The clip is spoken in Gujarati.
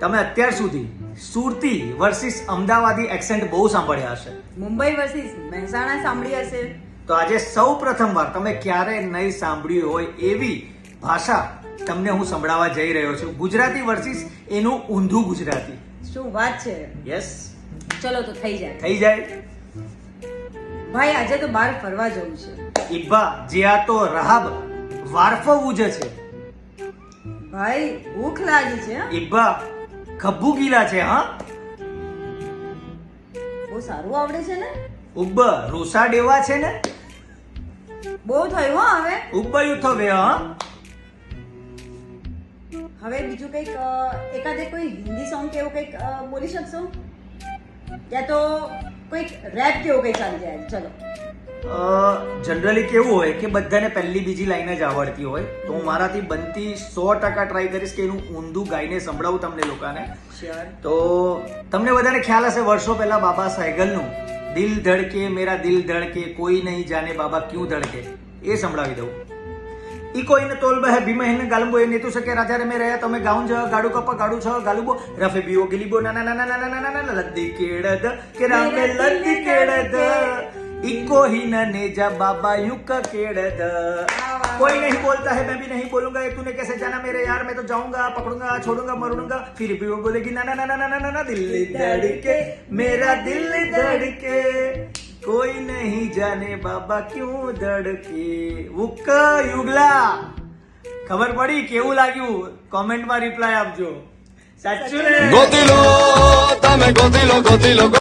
તમે અત્યાર સુધી સુરતી વર્સિસ અમદાવાદી એક્સેન્ટ બહુ સાંભળ્યા હશે. મુંબઈ વર્સિસ મહેસાણા સાંભળી હશે. તો આજે સૌ પ્રથમવાર તમે ક્યારે નહીં સાંભળ્યું હોય એવી ભાષા તમને હું સંભળાવવા જઈ રહ્યો છું. ગુજરાતી વર્સિસ એનું ઊંધું ગુજરાતી. શું વાત છે? યસ ચલો તો થઈ જાય. થઈ જાય. ભાઈ આજે તો બહાર ફરવા જવું છે. ઈબ્બા જ્યાં તો રહાબ વારફવું જ છે. ભાઈ ભૂખ લાગી છે હં? ખબ્બુ ગીલા છે હા? બહુ સારું આવડે છે ને? ઉબ્બ રોસા ડેવા છે ને? બહુ થયું હો હવે? ઉબ્બયું થવે હા? હવે બીજું કંઈક એકાદે કોઈ હિન્દી સોંગ કે એવું કંઈક બોલી શકશો? યા તો કોઈક રેપ કે એવું કંઈક ચાલી જાય. ચલો. જનરલી કેવું હોય કે બધાને પહેલી બીજી લાઈન જ આવડતી હોય તો હું મારાથી બનતી સો ટકા ટ્રાય કરીશ કે એનું ઊંધું ગાઈને સંભળાવું તમને લોકોને. તો તમને બધાને ખ્યાલ હશે વર્ષો પહેલા બાબા સાહેગલનું દિલ ધડકે મેરા દિલ ધડકે કોઈ નહીં જાને બાબા ક્યું ધડકે એ સંભળાવી દઉં. ઈ કોઈને તોલ બહે ભીમે હિને ગાલબો એ નેતુ સકે રાજા રે મે રહ્યા તમે ગાઉં જ ગાડું કપા ગાડું છો ગાલુબો રફે બીઓ ગિલીબો ના ના ના ના ના ના ના લદ્દી કેડદ કે રામે લદ્દી કેડદ इको ही न नेजा बाबा युक केड़द कोई नहीं बोलता है मैं भी नहीं बोलूंगा ये तूने कैसे जाना मेरे यार मैं तो जाऊंगा पकड़ूंगा छोड़ूंगा मरूंगा फिर भी वो बोलेगी ना ना ना ना ना ना ना दिल धड़के मेरा दिल धड़के कोई नहीं जाने बाबा क्यों धड़के ઉક યુગલા ખબર પડી કેવું લાગ્યું કોમેન્ટમાં રિપ્લાય આપજો સાચું ને ગોતી લો તમે ગોતી લો ગોતી લો